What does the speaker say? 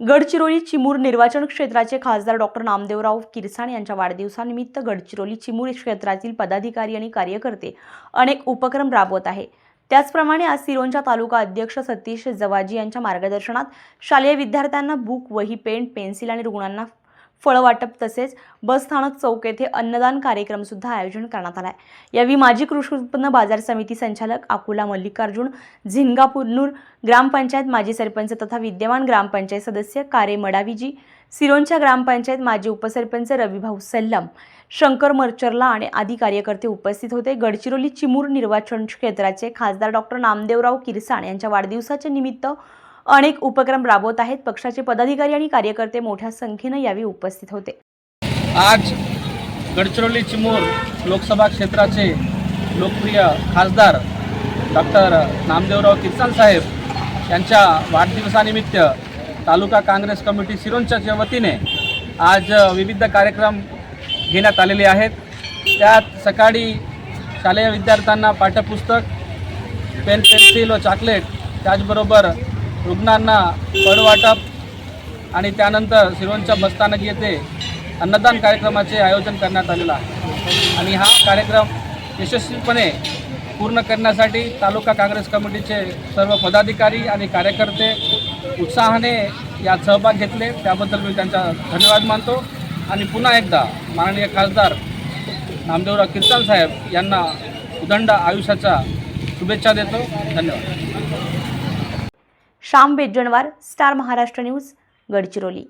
गडचिरोली चिमूर निर्वाचन क्षेत्राचे खासदार डॉक्टर नामदेवराव किरसाण यांच्या वाढदिवसानिमित्त गडचिरोली चिमूर क्षेत्रातील पदाधिकारी आणि कार्यकर्ते अनेक उपक्रम राबवत आहे. त्याचप्रमाणे आज सिरोंच्या तालुका अध्यक्ष सतीश जवाजी यांच्या मार्गदर्शनात शालेय विद्यार्थ्यांना बुक वही पेन पेन्सिल आणि रुग्णांना फळं वाटप तसेच बस स्थानक चौक येथे अन्नदान कार्यक्रमसुद्धा आयोजन करण्यात आला आहे यावेळी माजी कृषी उत्पन्न बाजार समिती संचालक अकोला मल्लिकार्जुन झिंगापूरनूर ग्रामपंचायत माजी सरपंच तथा विद्यमान ग्रामपंचायत सदस्य कारे मडावीजी सिरोंच्या ग्रामपंचायत माजी उपसरपंच रविभाऊ सल्लम शंकर मर्चरला आणि आदी कार्यकर्ते उपस्थित होते. गडचिरोली चिमूर निर्वाचन क्षेत्राचे खासदार डॉक्टर नामदेवराव किरसाण यांच्या वाढदिवसाच्या निमित्त अनेक उपक्रम राबवत आहेत. पक्षाचे पदाधिकारी आणि कार्यकर्ते मोठ्या संख्येनं यावेळी उपस्थित होते. आज गडचिरोली चिमूर लोकसभा क्षेत्राचे लोकप्रिय खासदार डॉक्टर नामदेवराव किसान साहेब यांच्या वाढदिवसानिमित्त तालुका काँग्रेस कमिटी सिरोंच्या वतीने आज विविध कार्यक्रम घेण्यात आलेले आहेत. त्यात सकाळी शालेय विद्यार्थ्यांना पाठ्यपुस्तक पेन पेन्सिल व चॉकलेट त्याचबरोबर रुग्णांना फळवाटप आणि त्यानंतर सिरोंच्या बसस्थानक येथे अन्नदान कार्यक्रमाचे आयोजन करण्यात आलेलं आहे. आणि हा कार्यक्रम यशस्वीपणे पूर्ण करण्यासाठी तालुका काँग्रेस कमिटीचे सर्व पदाधिकारी आणि कार्यकर्ते उत्साहाने यात सहभाग घेतले. त्याबद्दल मी त्यांचा धन्यवाद मानतो. आणि पुन्हा एकदा माननीय खासदार नामदेवराव किर्तन साहेब यांना उदंड आयुष्याच्या शुभेच्छा देतो. धन्यवाद. Shyam Bejanwar star Maharashtra news Gadchiroli.